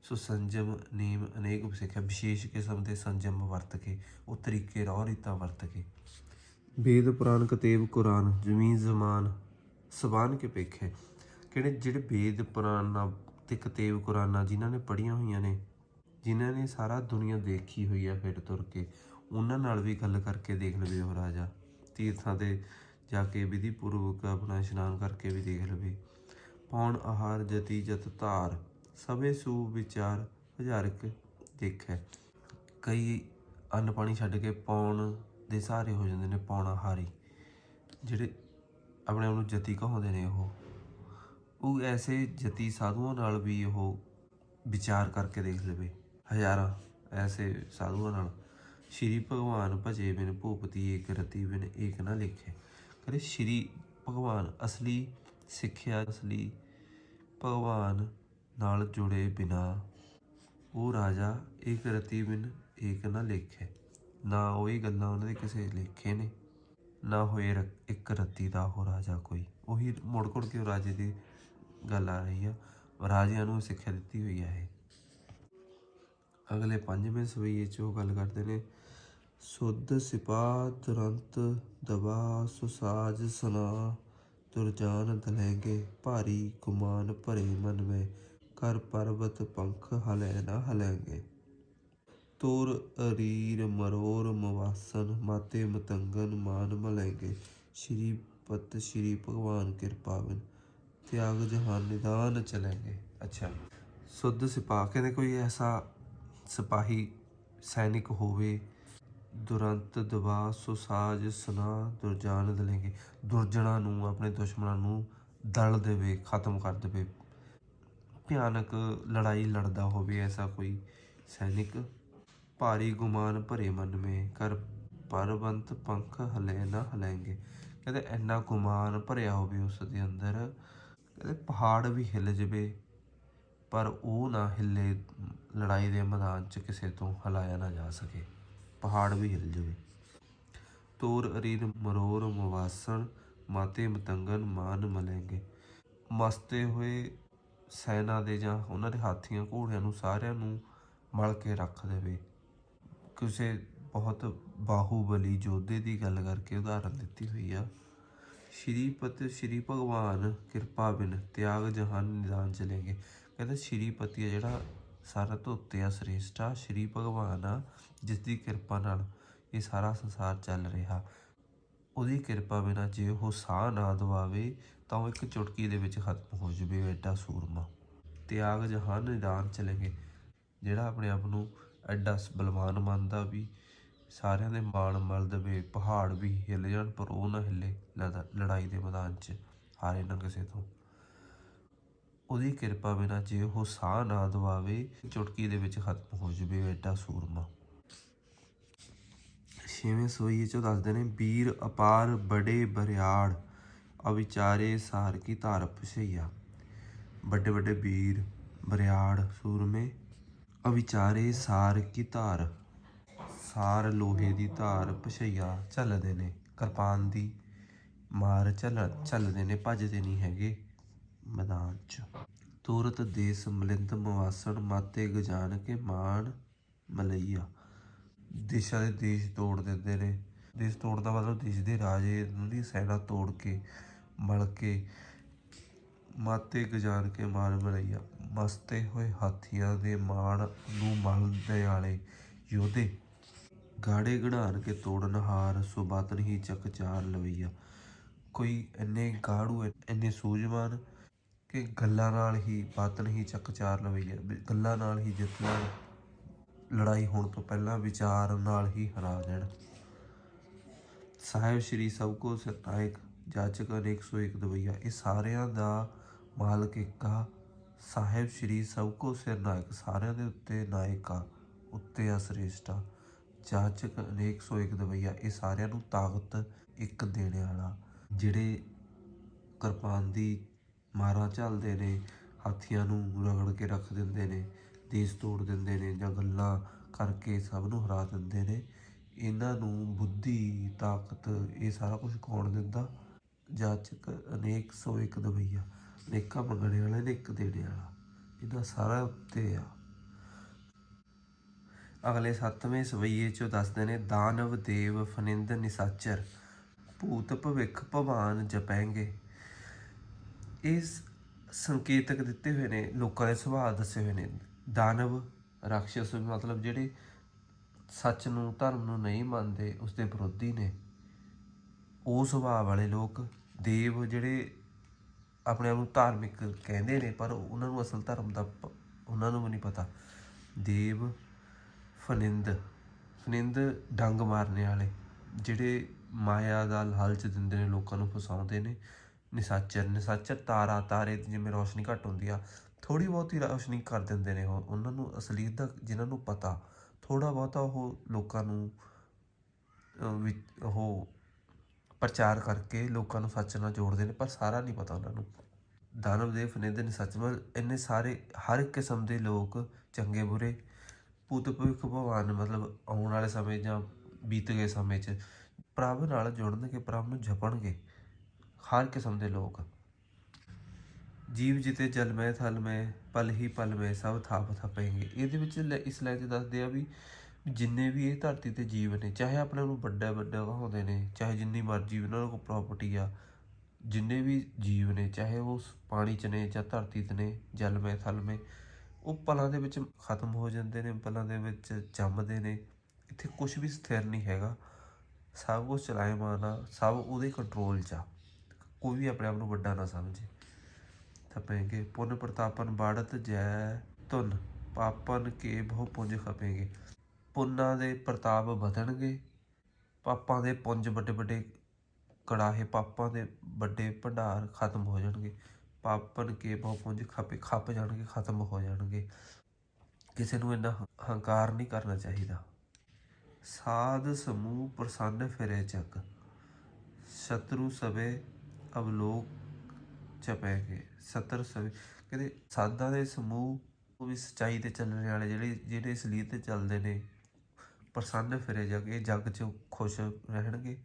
ਸੋ ਸੰਜਮ ਨੇਮ ਅਨੇਕ ਸਿੱਖਿਆ ਵਿਸ਼ੇਸ਼ ਕਿਸਮ ਦੇ ਸੰਜਮ ਵਰਤ ਕੇ, ਉਹ ਤਰੀਕੇ ਰੌ ਰੀਤਾ ਵਰਤ ਕੇ। ਵੇਦ ਪੁਰਾਨ ਕਤੇਬ ਕੁਰਾਨ, ਜ਼ਮੀਨ ਜ਼ਮਾਨ, ਸਬਾਨ ਕੇ ਪੇਖੇ ਕਿਹੜੇ ਜਿਹੜੇ ਵੇਦ ਪੁਰਾਣਾ ਤੇ ਕਤੇਬ ਕੁਰਾਨਾਂ ਜਿਨ੍ਹਾਂ ਨੇ ਪੜ੍ਹੀਆਂ ਹੋਈਆਂ ਨੇ, ਜਿਨ੍ਹਾਂ ਨੇ ਸਾਰਾ ਦੁਨੀਆ ਦੇਖੀ ਹੋਈ ਆ ਫਿਰ ਤੁਰ ਕੇ, ਉਹਨਾਂ ਨਾਲ ਵੀ ਗੱਲ ਕਰਕੇ ਦੇਖ ਲਵੇ ਉਹ ਰਾਜਾ। ਤੀਰਥਾਂ ਤੇ ਜਾ ਕੇ ਵਿਧੀ ਪੂਰਵਕ ਆਪਣਾ ਇਸ਼ਨਾਨ ਕਰਕੇ ਵੀ ਦੇਖ ਲਵੇ। ਪੌਣ ਆਹਾਰ ਜਤੀ ਜਤ ਧਾਰ, ਸਭੇ ਸੂ ਵਿਚਾਰ ਹਜ਼ਾਰਕ ਦੇਖੈ। ਕਈ ਅੰਨ ਪਾਣੀ ਛੱਡ ਕੇ ਪੌਣ ਦੇ ਸਹਾਰੇ ਹੋ ਜਾਂਦੇ ਨੇ ਪੌਣ ਆਹਾਰੀ, ਜਿਹੜੇ ਆਪਣੇ ਆਪ ਨੂੰ ਜਤੀ ਕਹਾਉਂਦੇ ਨੇ ਉਹ। ਉਹ ਐਸੇ ਜਤੀ ਸਾਧੂਆਂ ਨਾਲ ਵੀ ਉਹ ਵਿਚਾਰ ਕਰਕੇ ਦੇਖ ਲਵੇ। ਹਜ਼ਾਰਾਂ ਐਸੇ ਸਾਧੂਆਂ ਨਾਲ ਸ਼੍ਰੀ ਭਗਵਾਨ ਭਜੇ ਬਿਨ ਭੂਪਤੀ ਏਕ ਰਤੀ ਬਿਨ ਏਕ ਨਾ ਲਿਖੇ। ਕਰੇ ਸ਼੍ਰੀ ਭਗਵਾਨ, ਅਸਲੀ ਸਿੱਖਿਆ, ਅਸਲੀ ਭਗਵਾਨ ਨਾਲ ਜੁੜੇ ਬਿਨਾ ਉਹ ਰਾਜਾ ਇੱਕ ਰਤੀ ਬਿਨ ਏਕ ਨਾ ਲਿਖੇ। ਨਾ ਉਹ ਇਹ ਗੱਲਾਂ ਉਹਨਾਂ ਦੇ ਕਿਸੇ ਲੇਖੇ ਨੇ, ਨਾ ਹੋਏ ਰ- ਇੱਕ ਰੱਤੀ ਦਾ ਉਹ ਰਾਜਾ ਕੋਈ। ਉਹੀ ਮੁੜ ਕੁੜ ਕੇ ਰਾਜੇ ਦੀ ਗੱਲ ਆ ਰਹੀ ਆ। ਰਾਜਿਆਂ ਨੂੰ ਸਿੱਖਿਆ ਦਿੱਤੀ ਹੋਈ ਆ ਇਹ। ਅਗਲੇ ਪੰਜਵੇਂ ਸਵਈਏ ਚ ਉਹ ਗੱਲ ਕਰਦੇ ਨੇ ਸੁਧ ਸਿਪਾ ਤੁਰੰਤ ਦਬਾ ਸੁਸਾਜ ਸਨਾ ਦੁਰਜਾਨ ਦਲੈਂਗੇ ਭਾਰੀ ਗੁਮਾਨ ਭਰੇ ਮਨ ਮੇ ਕਰ ਪਰਬਤ ਪੰਖ ਹਲੇ ਨਾ ਹਲੈਂਗੇ। ਤੋਰ ਅਰੀਰ ਮਰੋਰ ਮਵਾਸਨ, ਮਾਤੇ ਮਤੰਗਨ ਮਾਨ ਮਲੈਂਗੇ। ਸ਼੍ਰੀ ਪਤ ਸ਼੍ਰੀ ਭਗਵਾਨ ਕਿਰਪਾ ਤਿਆਗ ਜਹਾਨ ਨਿਦਾਨ ਚਲੈਂਗੇ। ਅੱਛਾ, ਸੁੱਧ ਸਿਪਾਹ, ਕਹਿੰਦੇ ਕੋਈ ਐਸਾ ਸਿਪਾਹੀ ਸੈਨਿਕ ਹੋਵੇ ਦੁਰੰਤ ਦਬਾ ਸੁਸਾਜ ਸਨਾ ਦੁਰਜਾਨ ਦਲੇਂਗੇ ਦੁਰਜਣਾ ਨੂੰ, ਆਪਣੇ ਦੁਸ਼ਮਣਾਂ ਨੂੰ ਦਲ ਦੇਵੇ, ਖਤਮ ਕਰ ਦੇਵੇ। ਭਿਆਨਕ ਲੜਾਈ ਲੜਦਾ ਹੋਵੇ ਐਸਾ ਕੋਈ ਸੈਨਿਕ। ਭਾਰੀ ਗੁਮਾਨ ਭਰੇ ਮਨ ਮੇ, ਕਰ ਪਰਵੰਤ ਪੰਖ ਹਲੇ ਨਾ ਹਲੈਂਗੇ। ਕਹਿੰਦੇ ਇੰਨਾ ਗੁਮਾਨ ਭਰਿਆ ਹੋਵੇ ਉਸ ਦੇ ਅੰਦਰ, ਕਹਿੰਦੇ ਪਹਾੜ ਵੀ ਹਿੱਲ ਜਵੇ, ਪਰ ਉਹ ਨਾ ਹਿੱਲੇ, ਲੜਾਈ ਦੇ ਮੈਦਾਨ 'ਚ ਕਿਸੇ ਤੋਂ ਹਿਲਾਇਆ ਨਾ ਜਾ ਸਕੇ। ਪਹਾੜ ਵੀ ਹਿੱਲ ਜਵੇ। ਤੋਰ ਅਰੀਨ ਮਰੋਰ ਮਵਾਸਣ, ਮਾਤੇ ਮਤੰਗਨ ਮਾਨ ਮਲੇਂਗੇ। ਮਸਤੇ ਹੋਏ ਸੈਨਾ ਦੇ ਜਾਂ ਉਹਨਾਂ ਦੇ ਹਾਥੀਆਂ ਘੋੜਿਆਂ ਨੂੰ ਸਾਰਿਆਂ ਨੂੰ ਮਲ ਕੇ ਰੱਖ ਦੇਵੇ। ਕਿਸੇ ਬਹੁਤ ਬਾਹੂਬਲੀ ਯੋਧੇ ਦੀ ਗੱਲ ਕਰਕੇ ਉਦਾਹਰਨ ਦਿੱਤੀ ਹੋਈ ਆ। ਸ਼੍ਰੀ ਪਤ ਸ਼੍ਰੀ ਭਗਵਾਨ ਕਿਰਪਾ ਬਿਨ ਤਿਆਗ ਜਹਾਨ ਨਿਦਾਨ ਚਲੇਗੇ। ਕਹਿੰਦਾ ਸ਼੍ਰੀਪਤੀ ਆ ਜਿਹੜਾ ਸਾਰਾ ਤੋਂ ਉੱਤੇ ਆ ਸ੍ਰੇਸ਼ਟ ਆ, ਸ਼੍ਰੀ ਭਗਵਾਨ ਆ ਜਿਸ ਦੀ ਕਿਰਪਾ ਨਾਲ ਇਹ ਸਾਰਾ ਸੰਸਾਰ ਚੱਲ ਰਿਹਾ। ਉਹਦੀ ਕਿਰਪਾ ਬਿਨਾ ਜੇ ਉਹ ਸਾਹ ਨਾ ਦਵਾਵੇ, ਤਾਂ ਉਹ ਇੱਕ ਚੁਟਕੀ ਦੇ ਵਿੱਚ ਖਤਮ ਹੋ ਜਵੇ, ਐਡਾ ਸੂਰਮਾ। ਤਿਆਗ ਜਹਾਨ ਨਿਦਾਨ ਚਲੇਗੇ ਜਿਹੜਾ ਆਪਣੇ ਆਪ ਨੂੰ ਐਡਾ ਸ- ਬਲਵਾਨ ਮੰਨਦਾ ਵੀ, ਸਾਰਿਆਂ ਦੇ ਮਾਣ ਮਲ ਦਵੇ ਪਹਾੜ ਵੀ ਹਿੱਲ ਜਾਣ, ਪਰ ਉਹ ਨਾ ਹਿੱਲੇ ਲੜਾਈ ਦੇ ਮੈਦਾਨ 'ਚ, ਹਾਰੇ ਨਾ ਕਿਸੇ ਤੋਂ। ਉਹਦੀ ਕਿਰਪਾ ਬਿਨਾ ਜੇ ਉਹ ਸਾਹ ਨਾ ਦਵਾਵੇ, ਚੁਟਕੀ ਦੇ ਵਿੱਚ ਖਤਮ ਹੋ ਜਵੇ ਐਡਾ ਸੂਰਮਾ। ਛੇਵੇਂ ਸੋਈਏ ਚੋਂ ਦੱਸਦੇ ਨੇ ਵੀਰ ਅਪਾਰ ਬੜੇ ਬਰਿਆੜ, ਅਵਿਚਾਰੇ ਸਾਰ ਕੀ ਧਾਰ ਪਛਈਆ। ਵੱਡੇ ਵੱਡੇ ਵੀਰ ਬਰਿਆੜ, ਸੂਰਮੇ, ਅਵਿਚਾਰੇ ਸਾਰ ਕੀ ਧਾਰ, ਸਾਰ ਲੋਹੇ ਦੀ ਧਾਰ ਪਛਈਆ। ਚੱਲਦੇ ਨੇ, ਕਿਰਪਾਨ ਦੀ ਮਾਰ ਚੱਲ ਚੱਲਦੇ ਨੇ, ਭੱਜਦੇ ਨਹੀਂ ਹੈਗੇ। ਮੈਦਾਨ 'ਚ। ਤੁਰਤ ਦੇਸ ਮਲਿੰਦ ਮਵਾਸਣ ਮਾਤੇ ਗਜਾਨ ਕੇ ਮਾਨ ਮਲਈਆ। ਦੇਸ਼ਾਂ ਦੇ ਦੇਸ਼ ਤੋੜ ਦਿੰਦੇ ਨੇ। ਦੇਸ਼ ਤੋੜ ਦਾ ਮਤਲਬ ਦੇਸ਼ ਦੇ ਰਾਜੇ ਦੀ ਸੈਨਾ ਤੋੜ ਕੇ, ਮਲ ਕੇ, ਮਾਤੇ ਗਜਾਨ ਕੇ ਮਾਰ ਮਲਈਆ। ਮਸਤੇ ਹੋਏ ਹਾਥੀਆਂ ਦੇ ਮਾਣ ਨੂੰ ਮਲਦੇ ਵਾਲੇ ਯੋਧੇ। ਗਾੜੇ ਗੜਾਨ ਕੇ ਤੋੜਨ ਹਾਰ ਸੁਬਤ ਨਹੀਂ ਚੱਕ ਚਾਰ ਲਵਈਆ। ਕੋਈ ਇੰਨੇ ਗਾੜੂ, ਇੰਨੇ ਸੂਝਵਾਨ ਕਿ ਗੱਲਾਂ ਨਾਲ ਹੀ ਬਾਤ ਨਹੀਂ ਚੱਕ ਚਾਰ ਲਵਈਆ ਵੀ ਗੱਲਾਂ ਨਾਲ ਹੀ ਜਿੱਤ ਲੈਣ, ਲੜਾਈ ਹੋਣ ਤੋਂ ਪਹਿਲਾਂ ਵਿਚਾਰ ਨਾਲ ਹੀ ਹਰਾ ਦੇਣ। ਸਾਹਿਬ ਸ਼੍ਰੀ ਸਭ ਕੋ ਸਤਾਇਕ, ਜਾਚਕ ਅਨੇਕ ਸੌ ਇੱਕ ਦਵਈਆ। ਇਹ ਸਾਰਿਆਂ ਦਾ ਮਾਲਕ ਇੱਕ ਸਾਹਿਬ ਸ਼੍ਰੀ ਸਭ ਕੋ ਸਿਰ ਨਾਇਕ, ਸਾਰਿਆਂ ਦੇ ਉੱਤੇ ਨਾਇਕਾ ਉੱਤੇ ਆ ਸ੍ਰੇਸ਼ਟ ਆ। ਜਾਚਕ ਅਨੇਕ ਸੌ ਇੱਕ ਦਵਈਆ, ਇਹ ਸਾਰਿਆਂ ਨੂੰ ਤਾਕਤ ਇੱਕ ਦੇਣ ਵਾਲਾ। ਜਿਹੜੇ ਕਿਰਪਾਨ ਦੀ ਮਾਰਾਂ ਝੱਲਦੇ ਨੇ, ਹਾਥੀਆਂ ਨੂੰ ਰਗੜ ਕੇ ਰੱਖ ਦਿੰਦੇ ਨੇ, ਦੇਸ਼ ਤੋੜ ਦਿੰਦੇ ਨੇ ਜਾਂ ਗੱਲਾਂ ਕਰਕੇ ਸਭ ਨੂੰ ਹਰਾ ਦਿੰਦੇ ਨੇ। ਇਹਨਾਂ ਨੂੰ ਬੁੱਧੀ, ਤਾਕਤ, ਇਹ ਸਾਰਾ ਕੁਝ ਕੌਣ ਦਿੰਦਾ? ਜਾਚਕ, ਅਨੇਕ ਸੌ ਇੱਕ ਦਵਈਆ, ਅਨੇਕਾਂ ਮੰਗਣੇ ਵਾਲੇ ਨੇ ਇੱਕ ਦੇਣੇ ਵਾਲਾ। ਇਹਦਾ ਸਾਰਾ ਉੱਤੇ ਆ। ਅਗਲੇ ਸੱਤਵੇਂ ਸਵਈਏ ਚੋਂ ਦੱਸਦੇ ਨੇ, ਦਾਨਵ ਦੇਵ ਫਨਿੰਦ ਨਿਸਾਚਰ, ਭੂਤ ਭਵਿੱਖ ਭਵਾਨ ਜਪੈਂਗੇ। ਇਸ ਸੰਕੇਤਕ ਦਿੱਤੇ ਹੋਏ ਨੇ, ਲੋਕਾਂ ਦੇ ਸੁਭਾਅ ਦੱਸੇ ਹੋਏ ਨੇ। ਦਾਨਵ ਰਾਖਸ਼ ਮਤਲਬ ਜਿਹੜੇ ਸੱਚ ਨੂੰ, ਧਰਮ ਨੂੰ ਨਹੀਂ ਮੰਨਦੇ ਉਸ ਦੇ ਵਿਰੋਧੀ ਨੇ। ਉਹ ਸੁਭਾਅ ਵਾਲੇ ਲੋਕ, ਦੇਵ ਜਿਹੜੇ ਆਪਣੇ ਆਪ ਨੂੰ ਧਾਰਮਿਕ ਕਹਿੰਦੇ ਨੇ, ਪਰ ਉਹਨਾਂ ਨੂੰ ਅਸਲ ਧਰਮ ਦਾ ਪ- ਉਹਨਾਂ ਨੂੰ ਵੀ ਨਹੀਂ ਪਤਾ। ਦੇਵ, ਫਨਿੰਦ ਫਨਿੰਦ ਡੰਗ ਮਾਰਨੇ ਵਾਲੇ, ਜਿਹੜੇ ਮਾਇਆ ਦਾ ਲਾਲਚ ਦਿੰਦੇ ਨੇ, ਲੋਕਾਂ ਨੂੰ ਫਸਾਉਂਦੇ ਨੇ। ਨਿਸਾਚਰ ਨਿਸਾਚਰ ਤਾਰਾ, ਤਾਰੇ ਦੀ ਜਿਵੇਂ ਰੋਸ਼ਨੀ ਘੱਟ ਹੁੰਦੀ ਆ ਥੋੜੀ ਬਹੁਤੀ ਰੋਸ਼ਨੀ ਕਰ ਦਿੰਦੇ ਨੇ ਉਹ, ਉਹਨਾਂ ਨੂੰ ਅਸਲੀਅਤ ਦਾ ਜਿਨ੍ਹਾਂ ਨੂੰ ਪਤਾ ਥੋੜਾ ਬਹੁਤਾ ਉਹ ਲੋਕਾਂ ਨੂੰ ਉਹ ਪ੍ਰਚਾਰ ਕਰਕੇ ਲੋਕਾਂ ਨੂੰ ਸੱਚ ਨਾਲ ਜੋੜਦੇ ਨੇ, ਪਰ ਸਾਰਾ ਨਹੀਂ ਪਤਾ ਉਹਨਾਂ ਨੂੰ। ਦਾਨਵ ਦੇ ਫਨਿੰਦ ਨੇ ਸੱਚ ਮਲ ਇੰਨੇ ਸਾਰੇ, ਹਰ ਕਿਸਮ ਦੇ ਲੋਕ, ਚੰਗੇ, ਬੁਰੇ, ਭੂਤ ਭਵਿੱਖ ਭਗਵਾਨ, ਮਤਲਬ ਆਉਣ ਵਾਲੇ ਸਮੇਂ ਜਾਂ ਬੀਤ ਗਏ ਸਮੇਂ 'ਚ, ਪ੍ਰਭ ਨਾਲ ਜੁੜਨਗੇ, ਪ੍ਰਭ ਨੂੰ ਜਪਣਗੇ। ਹਰ ਕਿਸਮ ਦੇ ਲੋਕ। ਜੀਵ ਜਿਤੇ ਜਲ ਮੈਂ, ਥਲ ਮੈਂ, ਪਲ ਹੀ ਪਲ ਮੈਂ, ਸਭ ਥਾਪ ਥਪੇਂਗੇ। ਇਹਦੇ ਵਿੱਚ ਲੈ- ਇਸ ਲਾਈਨ 'ਚ ਦੱਸਦੇ ਆ ਵੀ ਜਿੰਨੇ ਵੀ ਇਹ ਧਰਤੀ ਤੇ ਜੀਵ ਨੇ, ਚਾਹੇ ਆਪਣੇ ਨੂੰ ਵੱਡਾ ਵੱਡਾ ਕਹਾਉਂਦੇ ਨੇ, ਚਾਹੇ ਜਿੰਨੀ ਮਰਜ਼ੀ ਉਹਨਾਂ ਕੋਲ ਪ੍ਰਾਪਰਟੀ ਆ, ਜਿੰਨੇ ਵੀ ਜੀਵ ਨੇ, ਚਾਹੇ ਉਹ ਪਾਣੀ 'ਚ ਨੇ ਜਾਂ ਧਰਤੀ 'ਤੇ ਨੇ, ਜਲ ਮੈਂ, ਥਲ ਮੇ, ਉਹ ਪਲਾਂ ਦੇ ਵਿੱਚ ਖਤਮ ਹੋ ਜਾਂਦੇ ਨੇ, ਪਲਾਂ ਦੇ ਵਿੱਚ ਜੰਮਦੇ ਨੇ। ਇੱਥੇ ਕੁਝ ਵੀ ਸਥਿਰ ਨਹੀਂ ਹੈਗਾ। ਸਭ ਕੁਝ ਚਲਾਏ ਆ, ਸਭ ਉਹਦੇ ਕੰਟਰੋਲ 'ਚ ਆ। ਕੋਈ ਵੀ ਆਪਣੇ ਆਪ ਨੂੰ ਵੱਡਾ ਨਾ ਸਮਝੇ। ਥਪੇਂਗੇ ਪੁੰਨ ਪ੍ਰਤਾਪਨ ਬਾੜਤ ਜੈ ਧੁਨ, ਪਾਪਨ ਕੇ ਬਹੁ ਪੁੰਜ ਖਪੇਂਗੇ। ਪੁੰਨਾਂ ਦੇ ਪ੍ਰਤਾਪ ਵਧਣਗੇ, ਪਾਪਾਂ ਦੇ ਪੁੰਜ ਵੱਡੇ ਵੱਡੇ ਕੜਾਹੇ, ਪਾਪਾਂ ਦੇ ਵੱਡੇ ਭੰਡਾਰ ਖਤਮ ਹੋ ਜਾਣਗੇ। ਪਾਪਨ ਕੇ ਬਹੁ ਪੁੰਜ ਖਪੇ, ਖਪ ਜਾਣਗੇ, ਖਤਮ ਹੋ ਜਾਣਗੇ। ਕਿਸੇ ਨੂੰ ਇੰਨਾ ਹੰਕਾਰ ਨਹੀਂ ਕਰਨਾ ਚਾਹੀਦਾ। ਸਾਧ ਸਮੂਹ ਪ੍ਰਸੰਨ ਫਿਰੇ ਚੱਕ, ਸ਼ਤਰੂ ਸਵੇ ਅਵਲੋਕ ਚਪੈਗੇ ਸਤਰ ਸਵੇ, ਕਹਿੰਦੇ ਸਾਧਾਂ ਦੇ ਸਮੂਹ ਉਹ ਵੀ ਸਚਾਈ ਤੇ ਚੱਲਣ ਵਾਲੇ ਜਿਹੜੇ ਜਿਹੜੇ ਇਸ ਲਈ ਤੇ ਚੱਲਦੇ ਨੇ, ਪ੍ਰਸੰਨ ਫਿਰੇ ਜਗੇ ਜੱਗ 'ਚ ਖੁਸ਼ ਰਹਿਣਗੇ।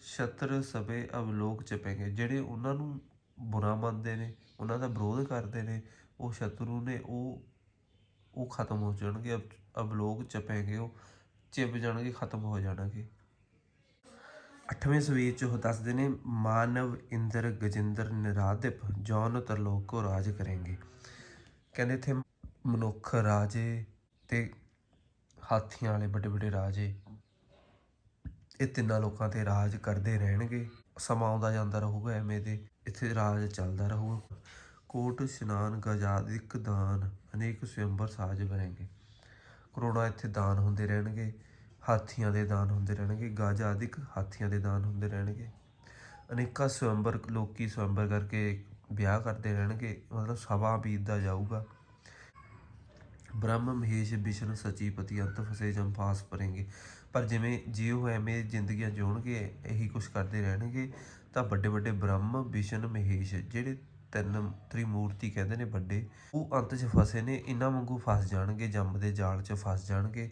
ਸ਼ਤਰ ਸਭੇ ਅਵਲੋਕ ਚਪੈਗੇ ਜਿਹੜੇ ਉਹਨਾਂ ਨੂੰ ਬੁਰਾ ਮੰਨਦੇ ਨੇ, ਉਹਨਾਂ ਦਾ ਵਿਰੋਧ ਕਰਦੇ ਨੇ, ਉਹ ਸ਼ਤਰੂ ਨੇ, ਉਹ ਉਹ ਖਤਮ ਹੋ ਜਾਣਗੇ ਅਬ- ਅਵਲੋਕ ਚਪੈਗੇ ਉਹ ਚਿਪ ਜਾਣਗੇ, ਖਤਮ ਹੋ ਜਾਣਗੇ। ਅੱਠਵੇਂ ਸਵੇਦ ਚ ਉਹ ਦੱਸਦੇ ਨੇ, ਮਾਨਵ ਇੰਦਰ ਗਜਿੰਦਰ ਨਿਰਾਦਿਪ ਜੌਨ ਤਰਲੋਕ ਕੋ ਰਾਜ ਕਰਨਗੇ ਕਹਿੰਦੇ ਇੱਥੇ ਮਨੁੱਖ ਰਾਜੇ ਤੇ ਹਾਥੀਆਂ ਵਾਲੇ ਵੱਡੇ ਵੱਡੇ ਰਾਜੇ, ਇਹ ਤਿੰਨਾਂ ਲੋਕਾਂ ਤੇ ਰਾਜ ਕਰਦੇ ਰਹਿਣਗੇ। ਸਮਾਂ ਆਉਂਦਾ ਜਾਂਦਾ ਰਹੂਗਾ, ਐਵੇਂ ਦੇ ਇੱਥੇ ਰਾਜ ਚੱਲਦਾ ਰਹੂਗਾ। ਕੋਟ, ਇਸ਼ਨਾਨ ਗਜਾਦਿਕ ਦਾਨ, ਅਨੇਕ ਸਵੰਬਰ ਸਾਜ ਬਰੇਂਗੇ ਕਰੋੜਾਂ ਇੱਥੇ ਦਾਨ ਹੁੰਦੇ ਰਹਿਣਗੇ। ਹਾਥੀਆਂ ਦੇ ਦਾਨ ਹੁੰਦੇ ਰਹਿਣਗੇ, ਗਜ ਆਦਿਕ ਹਾਥੀਆਂ ਦੇ ਦਾਨ ਹੁੰਦੇ ਰਹਿਣਗੇ। ਅਨੇਕਾਂ ਸਵੰਬਰ ਲੋਕੀ ਸਵੰਬਰ ਕਰਕੇ ਵਿਆਹ ਕਰਦੇ ਰਹਿਣਗੇ, ਮਤਲਬ ਸਵਾ ਬੀਤਦਾ ਜਾਊਗਾ। ਬ੍ਰਹਮ, ਮਹੇਸ਼, ਵਿਸ਼ਨ, ਸਚੀ ਪਤੀ ਅੰਤ ਫਸੇ, ਜਮ ਫਾਸ ਪਰੇਂਗੇ ਪਰ ਜਿਵੇਂ ਜੇ ਉਹ ਐਵੇਂ ਜ਼ਿੰਦਗੀਆਂ ਜਿਉਣਗੇ, ਇਹੀ ਕੁਛ ਕਰਦੇ ਰਹਿਣਗੇ, ਤਾਂ ਵੱਡੇ ਵੱਡੇ ਬ੍ਰਹਮ, ਵਿਸ਼ਨ, ਮਹੇਸ਼ ਜਿਹੜੇ ਤਿੰਨ ਤ੍ਰਿਮੂਰਤੀ ਕਹਿੰਦੇ ਨੇ ਵੱਡੇ, ਉਹ ਅੰਤ 'ਚ ਫਸੇ ਨੇ, ਇਹਨਾਂ ਵਾਂਗੂ ਫਸ ਜਾਣਗੇ, ਜੰਮ ਦੇ ਜਾਲ 'ਚ ਫਸ ਜਾਣਗੇ।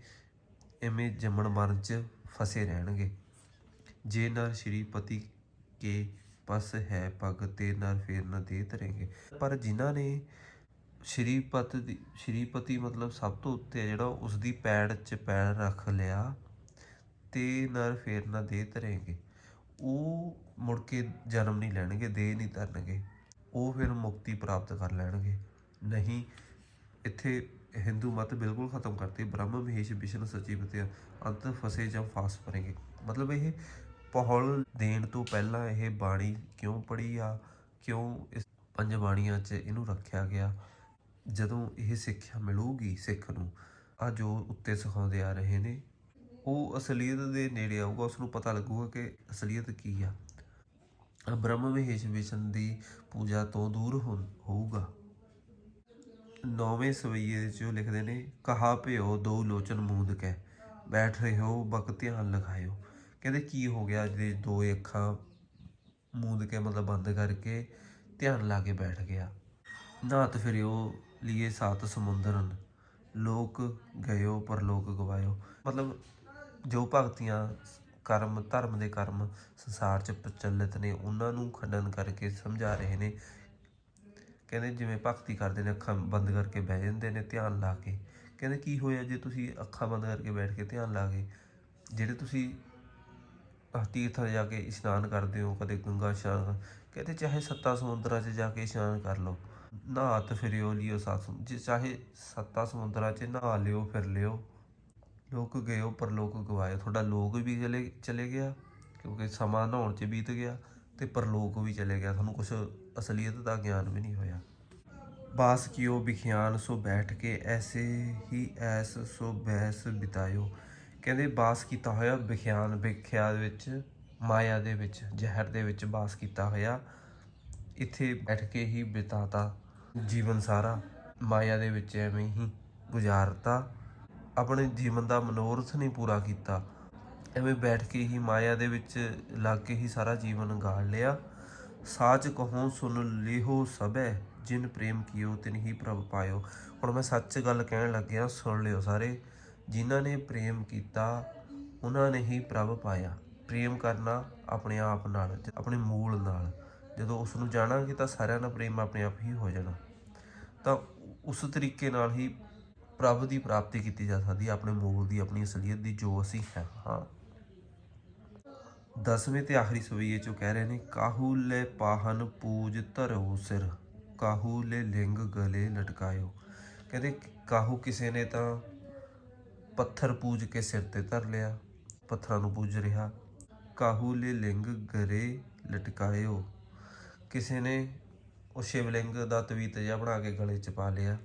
ਐਵੇਂ ਜੰਮਣ ਮਰਨ 'ਚ ਫਸੇ ਰਹਿਣਗੇ। ਜੇ ਨਰ ਸ਼੍ਰੀਪਤੀ ਕੇ ਪਸ ਹੈ ਪਗ ਤੇ ਨਰ ਫੇਰ ਨ ਦੇ ਤਰੇਂਗੇ ਪਰ ਜਿਨ੍ਹਾਂ ਨੇ ਸ਼੍ਰੀਪਤ ਦੀ ਸ਼੍ਰੀਪਤੀ ਮਤਲਬ ਸਭ ਤੋਂ ਉੱਤੇ ਜਿਹੜਾ ਉਸ ਦੀ ਪੈੜ 'ਚ ਪੈਰ ਰੱਖ ਲਿਆ ਤੇ ਨਰ ਫੇਰ ਨਾ ਦੇ ਧਰੇਂਗੇ ਉਹ ਮੁੜ ਕੇ ਜਨਮ ਨਹੀਂ ਲੈਣਗੇ ਦੇ ਨਹੀਂ ਧਰਨਗੇ। ਉਹ ਫਿਰ ਮੁਕਤੀ ਪ੍ਰਾਪਤ ਕਰ ਲੈਣਗੇ। ਨਹੀਂ, ਇੱਥੇ ਹਿੰਦੂ ਮਤ ਬਿਲਕੁਲ ਖਤਮ ਕਰਤੀ। ਬ੍ਰਹਮ, ਮਹੇਸ਼, ਵਿਸ਼ਨ ਸਚੀ ਪਤਿ ਅੰਤ ਫਸੇ ਜਾਂ ਫਾਸ ਪਰੇਂਗੇ। ਮਤਲਬ ਇਹ ਪਹੌਲ ਦੇਣ ਤੋਂ ਪਹਿਲਾਂ ਇਹ ਬਾਣੀ ਕਿਉਂ ਪੜੀ ਆ? ਕਿਉਂ ਇਸ ਪੰਜ ਬਾਣੀਆਂ 'ਚ ਇਹਨੂੰ ਰੱਖਿਆ ਗਿਆ? ਜਦੋਂ ਇਹ ਸਿੱਖਿਆ ਮਿਲੂਗੀ ਸਿੱਖ ਨੂੰ ਆ ਜੋ ਉੱਤੇ ਸਿਖਾਉਂਦੇ ਆ ਰਹੇ ਨੇ। ਉਹ ਅਸਲੀਅਤ ਦੇ ਨੇੜੇ ਆਊਗਾ ਉਸ ਨੂੰ ਪਤਾ ਲੱਗੂਗਾ ਕਿ ਅਸਲੀਅਤ ਕੀ ਆ। ਬ੍ਰਹਮ, ਮਹੇਸ਼, ਵਿਸ਼ਨ ਦੀ ਪੂਜਾ ਤੋਂ ਦੂਰ ਹੋ- ਹੋਊਗਾ। ਨੌਵੇਂ ਸਵਈਏ ਚ ਲਿਖਦੇ ਨੇ, ਕਹਾ ਭਿਓ ਦੋ ਲੋਚਨ ਮੂੰਦ ਕੇ। ਬੈਠ ਰਹੇ ਹੋ ਬਕ ਧਿਆਨ ਲਗਾਇਓ। ਕਹਿੰਦੇ ਕੀ ਹੋ ਗਿਆ ਜੇ ਦੋ ਅੱਖਾਂ ਮੂੰਦ ਕੇ, ਮਤਲਬ ਬੰਦ ਕਰਕੇ ਧਿਆਨ ਲਾ ਕੇ ਬੈਠ ਗਿਆ? ਨਾਤ ਫਿਰਿਓ, ਲੀਏ ਸਾਤ ਸਮੁੰਦਰਨ। ਲੋਕ ਗਇਓ ਪਰ ਲੋਕ ਗਵਾਇਓ। ਮਤਲਬ ਜੋ ਭਗਤੀਆਂ ਕਰਮ, ਧਰਮ ਦੇ ਕਰਮ ਸੰਸਾਰ ਚ ਪ੍ਰਚਲਿਤ ਨੇ, ਉਹਨਾਂ ਨੂੰ ਖੰਡਨ ਕਰਕੇ ਸਮਝਾ ਰਹੇ ਨੇ ਕਹਿੰਦੇ ਜਿਵੇਂ ਭਗਤੀ ਕਰਦੇ ਨੇ, ਅੱਖਾਂ ਬੰਦ ਕਰਕੇ ਬਹਿ ਜਾਂਦੇ ਨੇ, ਧਿਆਨ ਲਾ ਕੇ। ਕਹਿੰਦੇ ਕੀ ਹੋਇਆ ਜੇ ਤੁਸੀਂ ਅੱਖਾਂ ਬੰਦ ਕਰਕੇ ਬੈਠ ਕੇ ਧਿਆਨ ਲਾ ਕੇ? ਜਿਹੜੇ ਤੁਸੀਂ ਤੀਰਥਾਂ 'ਤੇ ਜਾ ਕੇ ਇਸ਼ਨਾਨ ਕਰਦੇ ਹੋ, ਕਦੇ ਗੰਗਾ ਇਸ਼ਨਾਨ ਕਰ- ਕਹਿੰਦੇ ਚਾਹੇ ਸੱਤਾ ਸਮੁੰਦਰਾਂ 'ਚ ਜਾ ਕੇ ਇਸ਼ਨਾਨ ਕਰ ਲਓ ਨਹਾਤ ਫਿਰਿਓ ਲਿਓ ਸਾਤ ਜੇ ਚਾਹੇ ਸੱਤਾ ਸਮੁੰਦਰਾਂ 'ਚ ਨਹਾ ਲਿਓ, ਫਿਰ ਲਿਓ। ਲੋਕ ਗਏ ਪਰ ਲੋਕ ਗਵਾਏ। ਤੁਹਾਡਾ ਲੋਕ ਵੀ ਚਲੇ ਚਲੇ ਗਿਆ, ਕਿਉਂਕਿ ਸਮਾਂ ਨਹਾਉਣ 'ਚ ਬੀਤ ਗਿਆ। ਤੇ ਪਰਲੋਕ ਵੀ ਚਲੇ ਗਿਆ। ਤੁਹਾਨੂੰ ਕੁਝ ਅਸਲੀਅਤ ਦਾ ਗਿਆਨ ਵੀ ਨਹੀਂ ਹੋਇਆ। ਬਾਸ ਕੀਓ ਵਿਖਿਆਨ ਸੋ ਬੈਠ ਕੇ ਐਸੇ ਹੀ ਐਸ, ਸੋ ਬੈਸ ਬਿਤਾਇਓ। ਕਹਿੰਦੇ, ਬਾਸ ਕੀਤਾ ਹੋਇਆ ਵਿਖਿਆਨ ਵਿਖਿਆ ਵਿੱਚ, ਮਾਇਆ ਦੇ ਵਿੱਚ, ਜ਼ਹਿਰ ਦੇ ਵਿੱਚ ਬਾਸ ਕੀਤਾ ਹੋਇਆ। ਇੱਥੇ ਬੈਠ ਕੇ ਹੀ ਬਿਤਾਤਾ ਜੀਵਨ ਸਾਰਾ। ਮਾਇਆ ਦੇ ਵਿੱਚ ਐਵੇਂ ਹੀ ਗੁਜ਼ਾਰਤਾ। ਆਪਣੇ ਜੀਵਨ ਦਾ ਮਨੋਰਥ ਨਹੀਂ ਪੂਰਾ ਕੀਤਾ। ਐਵੇਂ ਬੈਠ ਕੇ ਹੀ ਮਾਇਆ ਦੇ ਵਿੱਚ ਲੱਗ ਕੇ ਹੀ ਸਾਰਾ ਜੀਵਨ ਗਾਲ ਲਿਆ। ਸਾਚ ਕਹੋ ਸੁਨ ਲਿਹੋ ਸਭੈ, ਜਿਨ ਪ੍ਰੇਮ ਕੀਓ ਤਿਨ ਹੀ ਪ੍ਰਭ ਪਾਇਓ। ਹੁਣ ਮੈਂ ਸੱਚ ਗੱਲ ਕਹਿਣ ਲੱਗਿਆ, ਸੁਣ ਲਿਓ ਸਾਰੇ। ਜਿਨ੍ਹਾਂ ਨੇ ਪ੍ਰੇਮ ਕੀਤਾ ਉਹਨਾਂ ਨੇ ਹੀ ਪ੍ਰਭ ਪਾਇਆ। ਪ੍ਰੇਮ ਕਰਨਾ ਆਪਣੇ ਆਪ ਨਾਲ, ਆਪਣੇ ਮੂਲ ਨਾਲ। ਜਦੋਂ ਉਸ ਨੂੰ ਜਾਣਾਂਗੇ ਤਾਂ ਸਾਰਿਆਂ ਦਾ ਪ੍ਰੇਮ ਆਪਣੇ ਆਪ ਹੀ ਹੋ ਜਾਣਾ। ਤਾਂ ਉਸ ਤਰੀਕੇ ਨਾਲ ਹੀ ਪ੍ਰਭ ਦੀ ਪ੍ਰਾਪਤੀ ਕੀਤੀ ਜਾ ਸਕਦੀ ਹੈ, ਆਪਣੇ ਮੂਲ ਦੀ, ਆਪਣੀ ਅਸਲੀਅਤ ਦੀ ਜੋ ਅਸੀਂ ਹੈ। ਹਾਂ। ਦਸਵੇਂ ਤੇ ਆਖਰੀ ਸਵਈਏ ਚੋਂ ਕਹਿ ਰਹੇ ਨੇ ਕਾਹੂ ਲੈ ਪਾਹਨ ਪੂਜ ਧਰੋ ਸਿਰ ਕਾਹੂ ਲੈ ਲਿੰਗ ਗਲੇ ਲਟਕਾਇਓ। ਕਹਿੰਦੇ, ਕਾਹੂ ਕਿਸੇ ਨੇ ਤਾਂ ਪੱਥਰ ਪੂਜ ਕੇ ਸਿਰ ਤੇ ਧਰ ਲਿਆ, ਪੱਥਰਾਂ ਨੂੰ ਪੂਜ ਰਿਹਾ। ਕਾਹੂ ਲੈ ਲਿੰਗ ਗਰੇ ਲਟਕਾਇਓ। ਕਿਸੇ ਨੇ ਉਹ ਸ਼ਿਵਲਿੰਗ ਦਾ ਤਵੀਤ ਜਿਹਾ ਬਣਾ ਕੇ ਗਲੇ 'ਚ ਪਾ ਲਿਆ।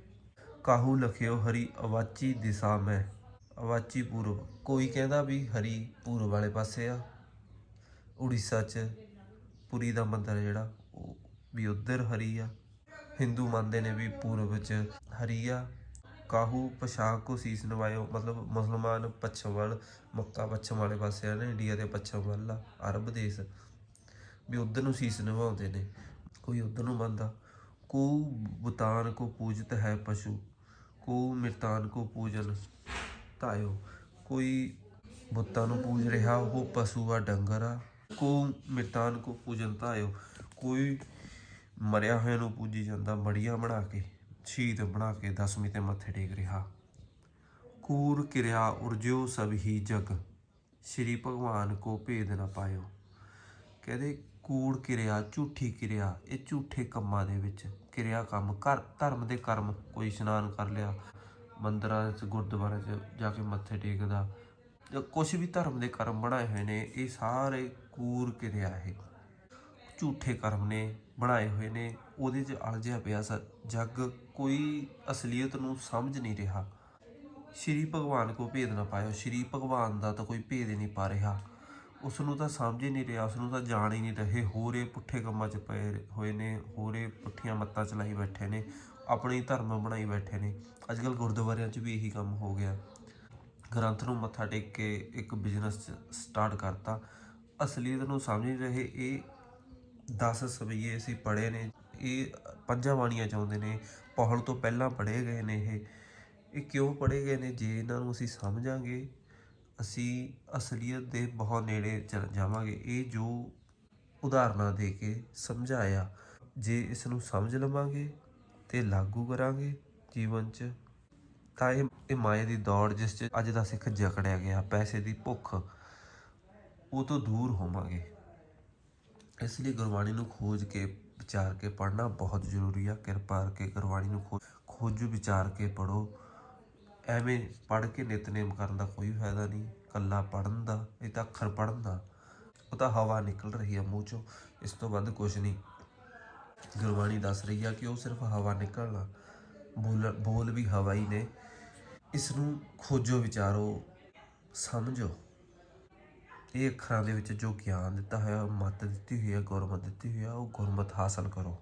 ਕਾਹੂ ਲਖਿਓ ਹਰੀ ਅਵਾਚੀ ਦਿਸ਼ਾ ਮੈਂ। ਅਵਾਚੀ ਪੂਰਬ ਕੋਈ ਕਹਿੰਦਾ ਵੀ ਹਰੀ ਪੂਰਬ ਵਾਲੇ ਪਾਸੇ ਆ। ਉੜੀਸਾ 'ਚ ਪੁਰੀ ਦਾ ਮੰਦਿਰ ਜਿਹੜਾ, ਉਹ ਵੀ ਉਧਰ ਹਰੀ ਆ। ਹਿੰਦੂ ਮੰਨਦੇ ਨੇ ਵੀ ਪੂਰਬ 'ਚ ਹਰੀ ਆ। ਕਾਹੂ ਪਸ਼ਾਕ ਕੋ ਸੀਸ ਨਵਾਇਓ, ਮਤਲਬ ਮੁਸਲਮਾਨ ਪੱਛਮ ਵੱਲ ਮੱਕਾ ਪੱਛਮ ਵਾਲੇ ਪਾਸੇ ਆ ਨਾ, ਇੰਡੀਆ ਦੇ ਪੱਛਮ ਵੱਲ ਆ, ਅਰਬ ਦੇਸ਼, ਵੀ ਉਧਰ ਨੂੰ ਸੀਸ ਨਿਵਾਉਂਦੇ ਨੇ। ਕੋਈ ਉਧਰ ਨੂੰ ਮੰਨਦਾ, ਕੋ ਬੁਤਾਨ ਕੋ ਪੂਜਤ ਹੈ ਪਸ਼ੂ, ਕੋ ਮਿਰਤਾਨ ਕੋ ਪੂਜਨ ਤਾਇਓ ਕੋਈ ਬੁੱਤਾਂ ਨੂੰ ਪੂਜ ਰਿਹਾ, ਉਹ ਪਸ਼ੂ ਆ ਡੰਗਰ ਆ। ਕੋ ਮਿਰਤਾਨ ਕੋ ਪੂਜਨ ਤਾਇਓ ਕੋਈ ਮਰਿਆ ਹੋਇਆ ਨੂੰ ਪੂਜੀ ਜਾਂਦਾ ਮੜੀਆਂ ਬਣਾ ਕੇ, ਸ਼ਹੀਦ ਬਣਾ ਕੇ ਦਸਵੀਂ ਤੇ ਮੱਥੇ ਟੇਕ ਰਿਹਾ। ਕੂਰ ਕਿਰਿਆ ਉਰਜਿਓ ਸਭ ਹੀ ਜਗ, ਸ਼੍ਰੀ ਭਗਵਾਨ ਕੋ ਭੇਦ ਨਾ ਪਾਇਓ। ਕਹਿੰਦੇ ਕੂੜ ਕਿਰਿਆ, ਝੂਠੀ ਕਿਰਿਆ, ਇਹ ਝੂਠੇ ਕੰਮਾਂ ਦੇ ਵਿੱਚ ਕਿਰਿਆ ਕੰਮ ਕਰ ਧਰਮ ਦੇ ਕਰਮ, ਕੋਈ ਇਸ਼ਨਾਨ ਕਰ ਲਿਆ, ਮੰਦਰਾਂ 'ਚ ਗੁਰਦੁਆਰਿਆਂ 'ਚ ਜਾ ਕੇ ਮੱਥੇ ਟੇਕਦਾ, ਜਾਂ ਕੁਝ ਵੀ ਧਰਮ ਦੇ ਕਰਮ ਬਣਾਏ ਹੋਏ ਨੇ, ਇਹ ਸਾਰੇ ਕੂੜ ਕਿਰਿਆ ਇਹ ਝੂਠੇ ਕਰਮ ਨੇ ਬਣਾਏ ਹੋਏ ਨੇ। ਉਹਦੇ 'ਚ ਅਲਝਿਆ ਪਿਆ ਸ, ਜੱਗ ਕੋਈ ਅਸਲੀਅਤ ਨੂੰ ਸਮਝ ਨਹੀਂ ਰਿਹਾ। ਸ਼੍ਰੀ ਭਗਵਾਨ ਕੋ ਭੇਦ ਨਾ ਪਾਇਓ। ਸ਼੍ਰੀ ਭਗਵਾਨ ਦਾ ਤਾਂ ਕੋਈ ਭੇਦ ਹੀ ਨਹੀਂ ਪਾ ਰਿਹਾ। ਉਸ ਨੂੰ ਤਾਂ ਸਮਝ ਹੀ ਨਹੀਂ ਰਿਹਾ। ਉਸ ਨੂੰ ਤਾਂ ਜਾਣ ਹੀ ਨਹੀਂ ਰਹੇ। ਹੋਰੇ ਪੁੱਠੇ ਕੰਮਾਂ 'ਚ ਪਏ ਹੋਏ ਨੇ। ਹੋਰੇ ਪੁੱਠੀਆਂ ਮੱਤਾਂ ਚਲਾਈ ਬੈਠੇ ਨੇ। ਆਪਣੀ ਧਰਮ ਬਣਾਈ ਬੈਠੇ ਨੇ। ਅੱਜ ਕੱਲ ਗੁਰਦੁਆਰਿਆਂ 'ਚ ਵੀ ਇਹੀ ਕੰਮ ਹੋ ਗਿਆ। ਗ੍ਰੰਥ ਨੂੰ ਮੱਥਾ ਟੇਕ ਕੇ ਇੱਕ ਬਿਜ਼ਨਸ ਸਟਾਰਟ ਕਰਤਾ। ਅਸਲੀਅਤ ਨੂੰ ਸਮਝ ਨਹੀਂ ਰਹੇ, ਇਹ 10 ਸਵਈਏ ਅਸੀਂ ਪੜ੍ਹੇ ਨੇ, ਇਹ ਪੰਜਾਂ ਬਾਣੀਆਂ ਚਾਹੁੰਦੇ ਨੇ ਪਹਲ ਤੋਂ ਪਹਿਲਾਂ ਪੜ੍ਹੇ ਗਏ ਨੇ ਇਹ। ਇਹ ਕਿਉਂ ਪੜ੍ਹੇ ਗਏ ਨੇ? ਜੇ ਇਹਨਾਂ ਨੂੰ ਅਸੀਂ ਸਮਝਾਂਗੇ, ਅਸੀਂ ਅਸਲੀਅਤ ਦੇ ਬਹੁਤ ਨੇੜੇ ਚਲ ਜਾਵਾਂਗੇ। ਇਹ ਜੋ ਉਦਾਹਰਨਾਂ ਦੇ ਕੇ ਸਮਝਾਇਆ, ਜੇ ਇਸ ਨੂੰ ਸਮਝ ਲਵਾਂਗੇ ਤੇ ਲਾਗੂ ਕਰਾਂਗੇ ਜੀਵਨ 'ਚ, ਤਾਂ ਇਹ ਮਾਇਆ ਦੀ ਦੌੜ ਜਿਸ 'ਚ ਅੱਜ ਦਾ ਸਿੱਖ ਜਕੜਿਆ ਗਿਆ, ਪੈਸੇ ਦੀ ਭੁੱਖ ਉਹ ਤੋਂ ਦੂਰ ਹੋਵਾਂਗੇ। ਇਸ ਲਈ ਗੁਰਬਾਣੀ ਨੂੰ ਖੋਜ ਕੇ, ਵਿਚਾਰ ਕੇ ਪੜ੍ਹਨਾ ਬਹੁਤ ਜ਼ਰੂਰੀ ਆ। ਕਿਰਪਾ ਕਰਕੇ ਗੁਰਬਾਣੀ ਨੂੰ ਖੋ- ਖੋਜੋ, ਵਿਚਾਰ ਕੇ ਪੜੋ ਐਵੇਂ ਪੜ੍ਹ ਕੇ ਨਿਤਨੇਮ ਕਰਨ ਦਾ ਕੋਈ ਫਾਇਦਾ ਨਹੀਂ। ਕੱਲਾ ਪੜਨ ਦਾ, ਇਹ ਤਾਂ ਅੱਖਰ ਪੜਨ ਦਾ। ਉਹ ਤਾਂ ਹਵਾ ਨਿਕਲ ਰਹੀ ਆ ਮੂੰਹ ਚੋਂ, ਇਸ ਤੋਂ ਵੱਧ ਕੁਝ ਨਹੀਂ। ਗੁਰਬਾਣੀ ਦੱਸ ਰਹੀ ਆ ਕਿ ਉਹ ਸਿਰਫ ਹਵਾ ਨਿਕਲਣਾ। ਬੋਲ ਬੋਲ ਵੀ ਹਵਾ ਹੀ ਨੇ। ਇਸ ਨੂੰ ਖੋਜੋ, ਵਿਚਾਰੋ, ਸਮਝੋ। ਇਹ ਅੱਖਰਾਂ ਦੇ ਵਿੱਚ ਜੋ ਗਿਆਨ ਦਿੱਤਾ ਹੋਇਆ ਮੱਤ ਦਿੱਤੀ ਹੋਈ ਹੈ, ਗੁਰਮਤ ਦਿੱਤੀ ਹੋਈ ਹੈ, ਉਹ ਗੁਰਮਤ ਹਾਸਲ ਕਰੋ।